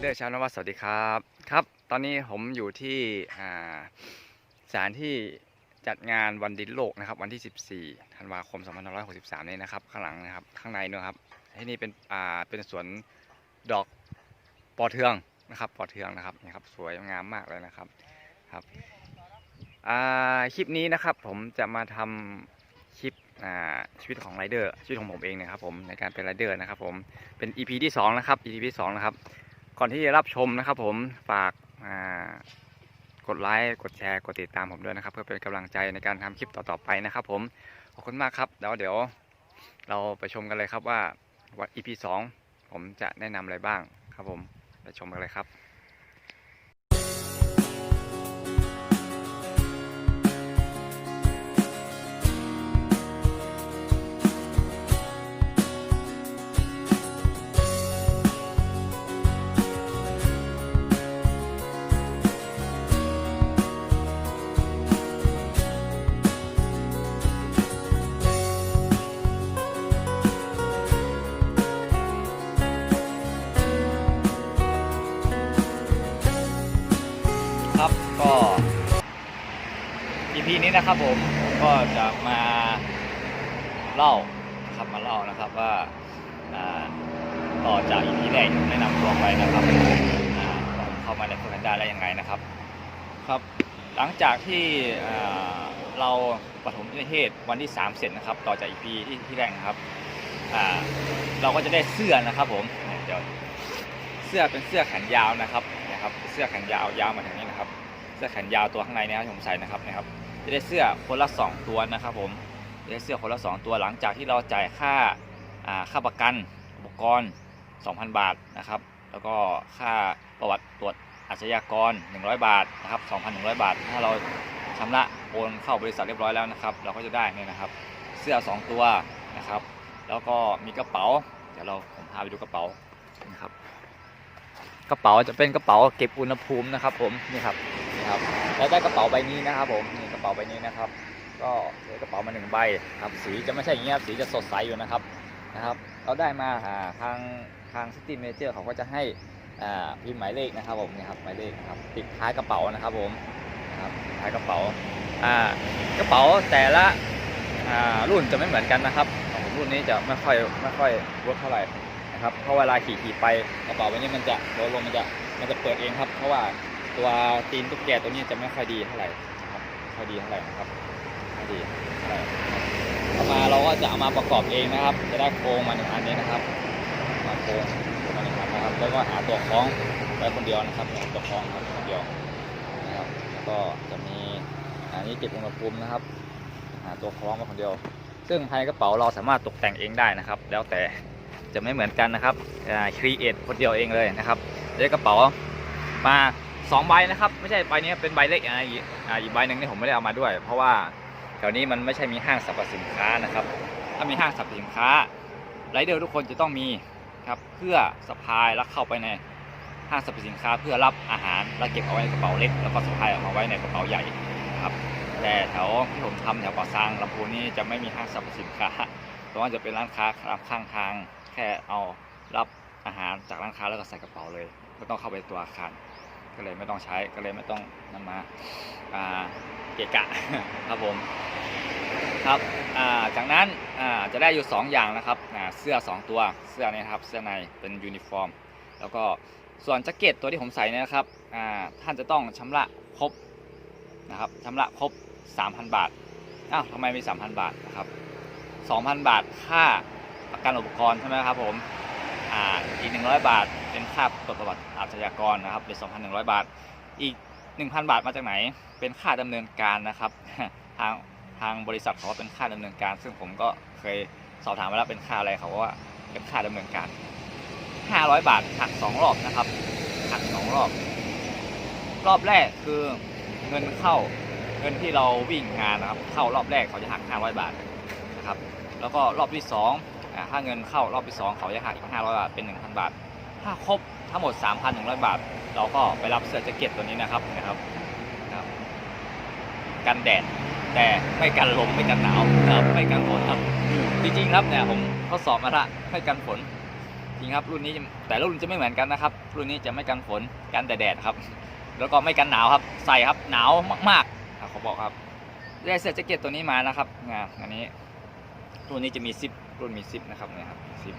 เดอร์ชาวนวัดสวัสดีครับ ครับ ตอนนี้ผมอยู่ที่สถานที่จัดงานวันดินโลกนะครับ วันที่ 14 ธันวาคม 2563 นี้นะครับ ข้างหลังนะครับ ข้างในนะครับ ที่นี่เป็นอ่าเป็นสวนดอกปอเทืองนะครับ ปอเทืองนะครับนี่ครับ สวยงามมากเลยนะครับ ครับคลิปนี้นะครับ ผมจะมาทำคลิปชีวิตของไรเดอร์ชีวิตของผมเองนะครับผมในการเป็นไรเดอร์นะครับผมเป็น EP ที่สองนะครับ EP ที่สองนะครับ ก่อนที่จะรับชมนะครับ ผมฝากากดไลค์กดแชร์กดติดตามผมด้วยนะครับ เพื่อเป็นกำลังใจในการทำคลิปต่อๆไปนะครับ ผมขอบคุณมากครับแล้วเดี๋ยวเราไปชมกันเลยครับว่าวัน EP 2ผมจะแนะนำอะไรบ้างครับผมไปชมกันเลยครับ EP นี้นะครับผมก็จะมาเล่าครับมาเล่านะครับว่าต่อจาก EP แรกที่ผมแนะนำตัวไปนะครับผมเข้ามาในโครงการได้ยังไงนะครับครับ หลังจากที่เราปฐมนิเทศวันที่ 3 เสร็จนะครับ ต่อจาก EP ที่ที่แรกนะครับเราก็จะได้เสื้อนะครับผมเดี๋ยวเสื้อเป็นเสื้อแขนยาวนะครับนะครับ เสื้อแขนยาวยาวมาถึงนี้นะครับเสื้อแขนยาวตัวข้างในนะครับผมใส่นะครับนะครับ จะได้เสื้อคนละ 2 ตัวนะครับผมจะได้เสื้อคนละ 2 ตัวหลังจากที่เราจ่ายค่าค่าประกันอุปกรณ์ 2,000 บาทนะครับ แล้วก็ค่าประวัติตรวจอาชญากร 100 บาทนะครับ 2,100 บาท ถ้าเราชำระโอนเข้าบริษัทเรียบร้อยแล้วนะครับ เราก็จะได้เนี่ยนะครับ เสื้อ 2 ตัวนะครับ แล้วก็มีกระเป๋า เดี๋ยวเราผมพาไปดูกระเป๋านะครับ กระเป๋าจะเป็นกระเป๋าเก็บอุณหภูมินะครับ ผมนี่ครับนี่ครับ แล้วได้กระเป๋าใบนี้นะครับผมนี่ ป๋าใบนี้นะครับ ก็ได้กระเป๋ามาหนึ่งใบครับสีจะไม่ใช่อย่างเงี้ยครับสีจะสดใสอยู่นะครับนะครับ เราได้มาทางทางซิตี้เมเจอร์เขาก็จะให้พิมพ์หมายเลขนะครับผมนี่ครับหมายเลขนะครับติดท้ายกระเป๋านะครับผมนะครับท้ายกระเป๋าอ่ากระเป๋าแต่ละรุ่นจะไม่เหมือนกันนะครับของรุ่นนี้จะไม่ค่อยไม่ค่อยเวิร์กเท่าไหร่นะครับเพราะเวลาขี่ขี่ไปกระเป๋าใบนี้มันจะโดนลมมันจะมันจะเปิดเองครับ เพราะว่าตัวตีนตุ๊กแกตัวนี้จะไม่ค่อยดีเท่าไหร่ ค่อยดีเท่าไหร่นะครับไม่ดีเท่าไหร่มาเราก็จะเอามาประกอบเองนะครับ จะได้โครงมาหนึ่งอันนี้นะครับมาโครงมาหนึ่งอันนะครับ แล้วก็หาตัวคล้องไว้คนเดียวนะครับตัวคล้องครับคนเดียวนะครับแล้วก็จะมีอันนี้เก็บอุณหภูมินะครับ หาตัวคล้องไว้คนเดียว ซึ่งภายในกระเป๋าเราสามารถตกแต่งเองได้นะครับ แล้วแต่จะไม่เหมือนกันนะครับครีเอทคนเดียวเองเลยนะครับได้กระเป๋ามา สองใบนะครับ ไม่ใช่ใบนี้เป็นใบเล็กอะอีกอ่าอีกใบหนึ่งนี่ผมไม่ได้เอามาด้วย เพราะว่าแถวนี้มันไม่ใช่มีห้างสรรพสินค้านะครับ ถ้ามีห้างสรรพสินค้าไรเดอร์ทุกคนจะต้องมีครับเพื่อสะพายแล้วเข้าไปในห้างสรรพสินค้าเพื่อรับอาหารแล้วเก็บเอาไว้ในกระเป๋าเล็กแล้วก็สะพายออกมาไว้ในกระเป๋าใหญ่นะครับ แต่แถวที่ผมทำแถวก่อสร้างลำพูนนี่จะไม่มีห้างสรรพสินค้าเพราะว่าจะเป็นร้านค้าข้างทาง แค่เอารับอาหารจากร้านค้าแล้วก็ใส่กระเป๋าเลยไม่ต้องเข้าไปตัวอาคาร ก็เลยไม่ต้องใช้ก็เลยไม่ต้องนำมาอ่าเกะกะครับผมครับจากนั้นจะได้อยู่ 2 อย่างนะครับเสื้อ 2 ตัวเสื้อเนี่ยนะครับเสื้อในเป็นยูนิฟอร์ม แล้วก็ส่วนแจ็คเก็ตตัวที่ผมใส่เนี่ยนะครับท่านจะต้องชำระครบนะครับชำระครบ 3,000 บาทอ้าวทำไมมี 3,000 บาทนะครับ 2,000 บาทค่าประกันอุปกรณ์ใช่ไหมครับผม อีก 100 บาท เป็นค่าตรวจประวัติอาชญากรนะครับเป็น2,100 บาท อีก 1,000 บาทมาจากไหน เป็นค่าดำเนินการนะครับ ทางทางบริษัทเขาว่าเป็นค่าดำเนินการ ซึ่งผมก็เคยสอบถามมาแล้วเป็นค่าอะไรเขาว่าเป็นค่าดำเนินการ 500 บาทหัก2รอบนะครับหัก2รอบ รอบแรกคือเงินเข้าเงินที่เราวิ่งงานนะครับ เข้ารอบแรกเขาจะหัก 500 บาทนะครับ แล้วก็รอบที่2อ่า ถ้าเงินเข้ารอบที่ 2 เขาจะหักอีก 500 บาท เป็น 1,000 บาท ถ้าครบทั้งหมด 3,100 บาท เราก็ไปรับเสื้อแจ็คเก็ตตัวนี้นะครับนะครับนะครับกันแดดแต่ไม่กันลมไม่กันหนาวนะครับไม่กันฝนครับจริงๆครับเนี่ยผมทดสอบมาละไม่กันฝนจริงครับรุ่นนี้แต่รุ่นจะไม่เหมือนกันนะครับ รุ่นนี้จะไม่กันฝนกันแต่แดดครับ แล้วก็ไม่กันหนาวครับ ใส่ครับหนาวมากๆเขาบอกครับได้เสื้อแจ็คเก็ตตัวนี้มานะครับงานอันนี้รุ่นนี้จะมีซิป รุ่นมีซิปนะครับเนี่ยครับซิป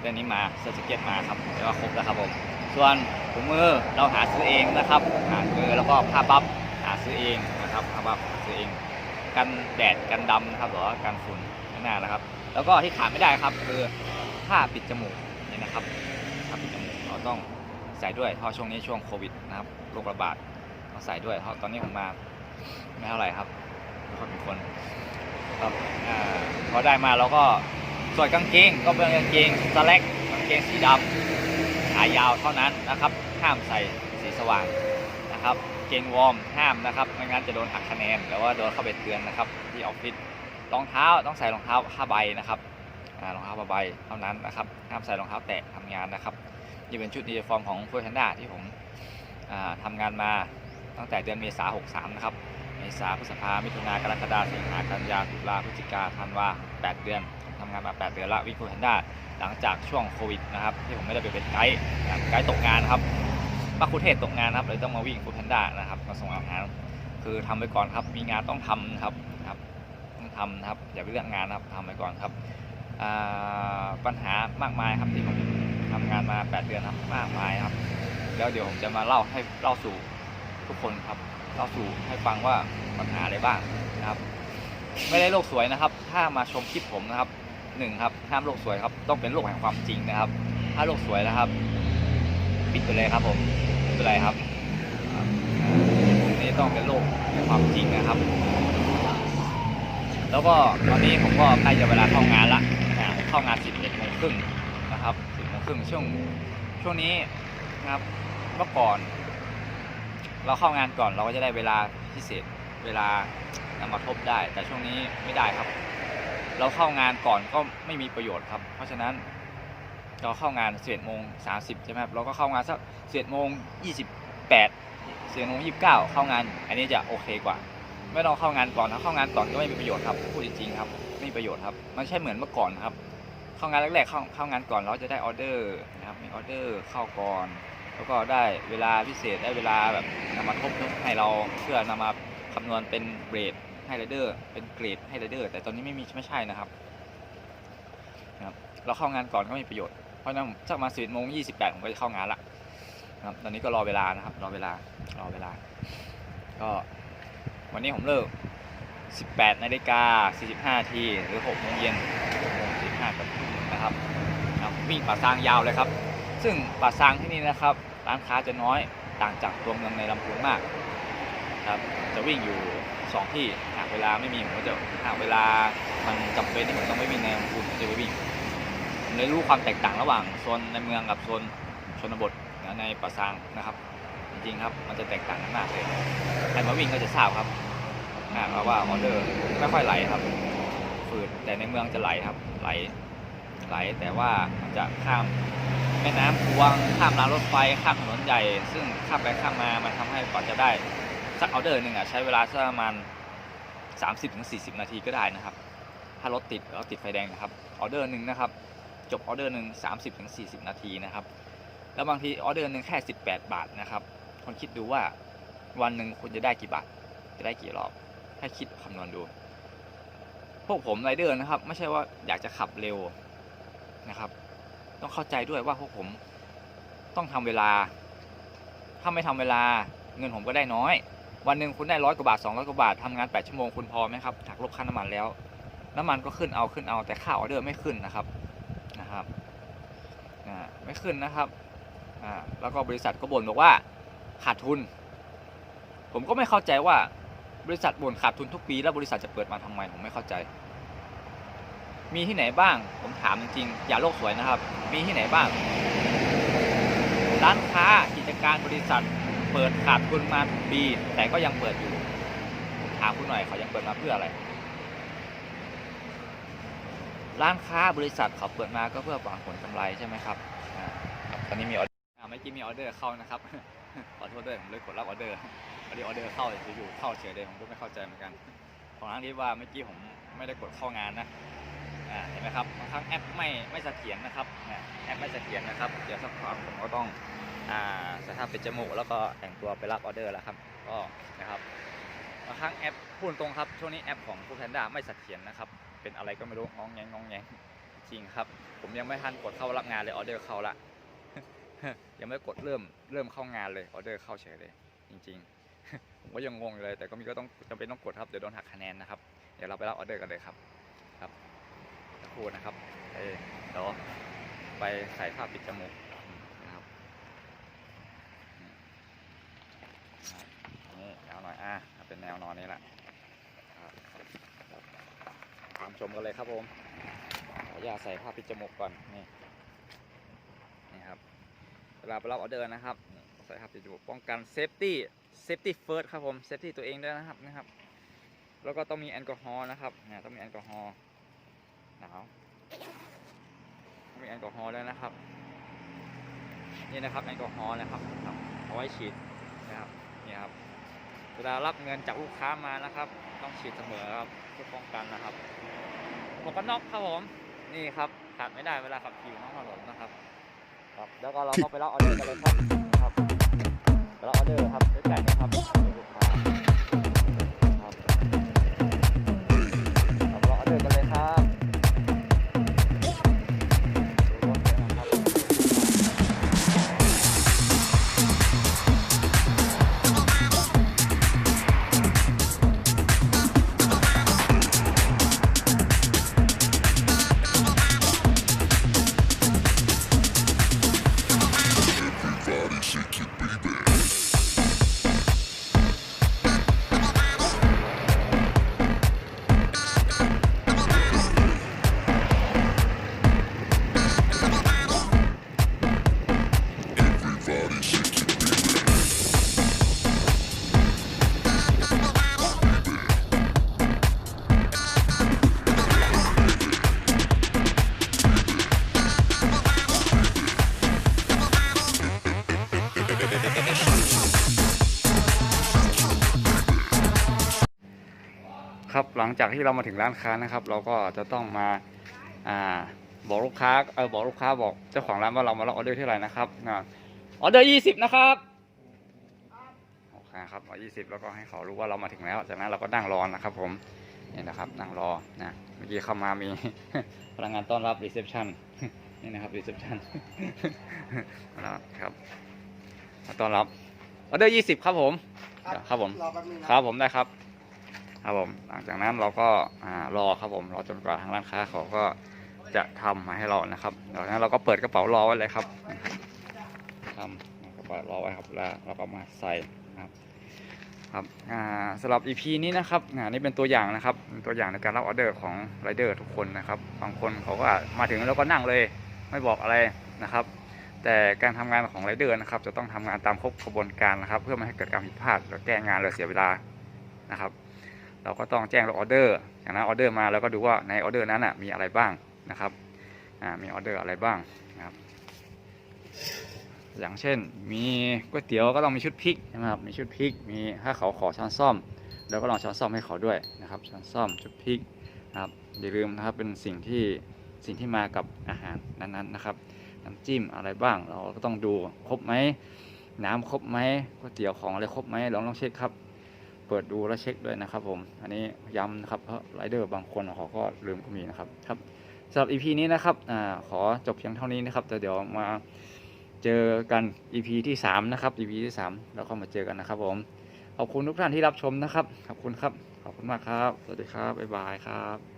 เรื่องนี้มาเสื้อแจ็คเก็ตมาครับเรียกว่าครบแล้วครับผมส่วนถุงมือเราหาซื้อเองนะครับหาซื้อแล้วก็ผ้าปั๊บหาซื้อเองนะครับผ้าปั๊บหาซื้อเอง กันแดดกันดำนะครับหรือว่ากันฝุ่นข้างหน้านะครับ แล้วก็ที่ขาดไม่ได้ครับคือผ้าปิดจมูกนี่นะครับผ้าปิดจมูกเราต้องใส่ด้วยเพราะช่วงนี้ช่วงโควิดนะครับโรคระบาดต้องใส่ด้วยเพราะตอนนี้ผมมาไม่เท่าไหร่ครับไม่ค่อยมีคน ครับอพอได้มาเราก็ส่วนกางเกงก็เป็นกางเกงสแลกกางเกงสีดำขายาวเท่านั้นนะครับ ห้ามใส่สีสว่างนะครับ เกงวอร์มห้ามนะครับไม่งั้นจะโดนหักคะแนนหรือว่าโดนเข้าไปเตือนนะครับ ที่ออฟฟิศรองเท้าต้องใส่รองเท้าผ้าใบนะครับรองเท้าผ้าใบเท่านั้นนะครับห้ามใส่รองเท้าแตะทำงานนะครับนี่เป็นชุดยูนิฟอร์มของฟูทันด้าที่ผมอ่าทำงานมาตั้งแต่เดือนเมษา63นะครับ เมษาพฤษภามิถุนากรกฎาสิงหากันยาตุลาพฤศจิกาธันวา8 เดือนผมทำงานมา 8 เดือนละวิ่งฟูทันด้าหลังจากช่วงโควิดนะครับที่ผมไม่ได้ไปเป็นไกด์ไกด์ตกงานครับมาคุเทศตกงานครับเลยต้องมาวิ่งฟูแพนด้านะครับมาส่งอาหารคือทำไปก่อนครับมีงานต้องทำครับครับต้องทำนะครับอย่าไปเลือกงานนะครับทำไปก่อนครับปัญหามากมายครับที่ผมทำงานมา 8 เดือนครับมากมายครับแล้วเดี๋ยวผมจะมาเล่าให้เล่าสู่ทุกคนครับ เล่าสู่ให้ฟังว่าปัญหาอะไรบ้างนะครับ ไม่ได้โลกสวยนะครับ ถ้ามาชมคลิปผมนะครับหนึ่งครับห้ามโลกสวยครับ ต้องเป็นโลกแห่งความจริงนะครับ ถ้าโลกสวยนะครับปิดไปเลยครับผมไม่เป็นไรครับอ่านี่ต้องเป็นโลกแห่งความจริงนะครับ แล้วก็ตอนนี้ผมก็ใกล้จะเวลาเข้างานละเข้างาน11โมงครึ่งนะครับ10โมงครึ่งช่วงช่วงนี้นะครับเมื่อก่อน เราเข้างานก่อนเราก็จะได้เวลาพิเศษเวลานำมาทบได้ แต่ช่วงนี้ไม่ได้ครับ เราเข้างานก่อนก็ไม่มีประโยชน์ครับ เพราะฉะนั้นเราเข้างาน11โมง30ใช่ไหมครับเราก็เข้างานสัก11โมง28 11โมง29เข้างาน อันนี้จะโอเคกว่า ไม่ต้องเข้างานก่อนถ้าเข้างานก่อนก็ไม่มีประโยชน์ครับพูดจริงๆครับไม่มีประโยชน์ครับมันใช่เหมือนเมื่อก่อนครับ เข้างานแรกๆเข้าเข้างานก่อนเราจะได้ออเดอร์นะครับมีออเดอร์เข้าก่อน แล้วก็ได้เวลาพิเศษได้เวลาแบบนำมาทบให้เราเพื่อนำมาคำนวณเป็นเกรดให้ไรเดอร์เป็นเกรดให้ไรเดอร์ แต่ตอนนี้ไม่มีไม่ใช่นะครับนะครับ เราเข้างานก่อนก็มีประโยชน์เพราะนั้นสักมาสิบโมงยี่สิบแปดผมก็จะเข้างานละนะครับ ตอนนี้ก็รอเวลานะครับ รอเวลารอเวลา ก็วันนี้ผมเลิก18นาฬิกา45นาทีหรือ6โมงเย็น6โมง45กับนะครับนะครับวิ่งป่าซางยาวเลยครับ ซึ่งป่าซางที่นี่นะครับ ร้านค้าจะน้อยต่างจากตัวเมืองในลำพูนมากครับจะวิ่งอยู่ 2 ที่หากเวลาไม่มีผมก็จะหากเวลามันจำเป็นที่ผมต้องไม่วิ่งในลำพูนผมจะไปวิ่งผมเลยรู้ความแตกต่างระหว่างโซนในเมืองกับโซนชนบทนะในป่าซางนะครับ จริงๆครับมันจะแตกต่างกันมากเลยใครมาวิ่งก็จะทราบครับนะเพราะว่าออเดอร์ไม่ค่อยไหลครับฝืดแต่ในเมืองจะไหลครับไหลไหลแต่ว่ามันจะข้าม แม่น้ำพวงข้ามรางรถไฟข้ามถนนใหญ่ ซึ่งข้ามไปข้ามมามันทำให้กว่อนจะได้สักออเดอร์หนึ่งอะใช้เวลาสักประมาณ 30-40 นาทีก็ได้นะครับ ถ้ารถติดแล้วติดไฟแดงนะครับออเดอร์หนึ่งนะครับจบออเดอร์หนึ่ง30ถึง40 นาทีนะครับแล้วบางทีออเดอร์หนึ่งแค่ 18 บาทนะครับคนคิดดูว่าวันหนึ่งคุณจะได้กี่บาทจะได้กี่รอบให้คิดคำนวณดู พวกผมไรเดอร์นะครับ ไม่ใช่ว่าอยากจะขับเร็วนะครับ ต้องเข้าใจด้วยว่าพวกผมต้องทำเวลา ถ้าไม่ทำเวลาเงินผมก็ได้น้อย วันหนึ่งคุณได้ร้อยกว่าบาท200กว่าบาททำงาน8ชั่วโมงคุณพอไหมครับหักลบค่าน้ำมันแล้ว น้ำมันก็ขึ้นเอาขึ้นเอาแต่ค่าออเดอร์ไม่ขึ้นนะครับนะครับไม่ขึ้นนะครับแล้วก็บริษัทก็บ่นบอกว่าขาดทุน ผมก็ไม่เข้าใจว่าบริษัทบ่นขาดทุนทุกปี แล้วบริษัทจะเปิดมาทำไมผมไม่เข้าใจ มีที่ไหนบ้าง ผมถามจริงๆอย่าโลกสวยนะครับ มีที่ไหนบ้าง ร้านค้ากิจการบริษัท เปิดขาดทุนมาปี แต่ก็ยังเปิดอยู่ผมถามคุณหน่อยเขายังเปิดมาเพื่ออะไร ร้านค้าบริษัทเขาเปิดมาก็เพื่อหวังผลกำไรใช่ไหมครับอ่าครับตอนนี้มีออเดอร์เมื่อกี้มีออเดอร์เข้านะครับขอโทษด้วยผมเลยกดรับออเดอร์พอดีออเดอร์เข้าอยู่ๆเข้าเฉยเลยผมก็ไม่เข้าใจเหมือนกันของร้านที่ว่าเมื่อกี้ผมไม่ได้กดเข้างานนะ อ่าเห็นไหมครับบางครั้งแอปไม่ไม่เสถียรนะครับแอปไม่เสถียรนะครับ เดี๋ยวสักพักผมก็ต้องอ่าส่ท่าปิดจมูกแล้วก็แต่งตัวไปรับออเดอร์แล้วครับก็นะครับบางครั้งแอปพูดตรงครับช่วงนี้แอปของฟูแพนด้าไม่เสถียรนะครับเป็นอะไรก็ไม่รู้งองแงงงองแงงจริงครับ ผมยังไม่ทันกดเข้ารับงานเลยออเดอร์เข้าละยังไม่กดเริ่มเริ่มเข้างานเลยออเดอร์เข้าเฉยเลย จริง ๆ ผมก็ยังงงอยู่เลย แต่ก็มีก็ต้องจำเป็นต้องกดครับเดี๋ยวโดนหักคะแนนนะครับเดี๋ยวเราไปรับออเดอร์กันเลยครับครับ รู่นะครับเอ้ยเดี๋ยวไปใส่ผ้าปิดจมูกนะครับนี่แนวหน่อยอะเป็นแนวนอนนี้แหละครับตามชมกันเลยครับผมขออนุญาใส่ผ้าปิดจมูกก่อนนี่นี่ครับเวลาไปรับออเดอร์นะครับใส่ผ้าปิดจมูกป้องกันเซฟตี้เซฟตี้เฟิร์สครับผมเซฟตี้ตัวเองด้วยนะครับนะครับ แล้วก็ต้องมีแอลกอฮอล์นะครับเนี่ยต้องมีแอลกอฮอล์ หนาวมีแอลกอฮอล์ด้วยนะครับ นี่นะครับแอลกอฮอล์นะครับเอาไว้ฉีดนะครับนี่ครับเวลารับเงินจากลูกค้ามานะครับ ต้องฉีดเสมอครับเพื่อป้องกันนะครับหมวกกันน็อกครับผมนี่ครับขาดไม่ได้เวลาขับขี่บนท้องถนนนะครับครับแล้วก็เราก็ไปรับออเดอร์กันเลยครับครับไปรับออเดอร์ครับด้วยก่นี่ครับลูกค้า ลังจากที่เรามาถึงร้านค้านะครับ เราก็จะต้องมาอ่าบอกลูกค้าเออบอกลูกค้าบอกเจ้าของร้านว่าเรามารับออเดอร์ที่เท่าไหร่นะครับอ่าออเดอร์ยี่สิบนะครับโอเคครับออยี่สิบแล้วก็ให้เขารู้ว่าเรามาถึงแล้ว จากนั้นเราก็นั่งรอนะครับ ผมนี่นะครับนั่งรอนะเมื่อกี้เข้ามามีพนักงานต้อนรับรีเซพชันนี่นะครับรีเซพชันนะครับมาต้อนรับออเดอร์ยี่สิบครับผมครับผมรอแป๊บนึงนะครับผมได้ครับ ครับผมหลังจากนั้นเราก็รอครับผมรอจนกว่าทางร้านค้าเขาก็จะทำมาให้เรานะครับหลังจากนั้นเราก็เปิดกระเป๋ารอไว้เลยครับทำกระเป๋ารอไว้ครับแล้วเราก็มาใส่นะครับครับสำหรับ EP นี้นะครับอ่านี่เป็นตัวอย่างนะครับ ตัวอย่างในการรับออเดอร์ของไรเดอร์ทุกคนนะครับบางคนเขาก็มาถึงแล้วก็นั่งเลยไม่บอกอะไรนะครับ แต่การทำงานของไรเดอร์นะครับ จะต้องทำงานตามครบกระบวนการนะครับ เพื่อไม่ให้เกิดการผิดพลาดและแก้งานหรือเสียเวลานะครับ เราก็ต้องแจ้งออเดอร์จากนั้นออเดอร์มาแล้วก็ดูว่าในออเดอร์นั้นนะมีอะไรบ้างนะครับอ่ามีออเดอร์อะไรบ้างนะครับ อย่างเช่นมีก๋วยเตี๋ยวก็ต้องมีชุดพริกนะครับมีชุดพริกมีถ้าเขาขอช้อนซ่อมเราก็ลองช้อนซ่อมให้เขาด้วยนะครับช้อนซ่อมชุดพริกนะครับอย่าลืมนะครับเป็นสิ่งที่สิ่งที่มากับอาหารนั้นๆนะครับน้ำจิ้มอะไรบ้าง เราก็ต้องดูครบไหมน้ำครบไหมก๋วยเตี๋ยวของอะไรครบไหมลองลองเช็คครับ เปิดดูและเช็คด้วยนะครับผม อันนี้ย้ำนะครับเพราะไรเดอร์บางคนเขาก็ลืมก็มีนะครับครับสำหรับ EP นี้นะครับอ่าขอจบเพียงเท่านี้นะครับแต่เดี๋ยวมาเจอกัน EP ที่3นะครับ EP ที่3แล้วก็มาเจอกันนะครับผมขอบคุณทุกท่านที่รับชมนะครับขอบคุณครับขอบคุณมากครับสวัสดีครับบ๊ายบายครับ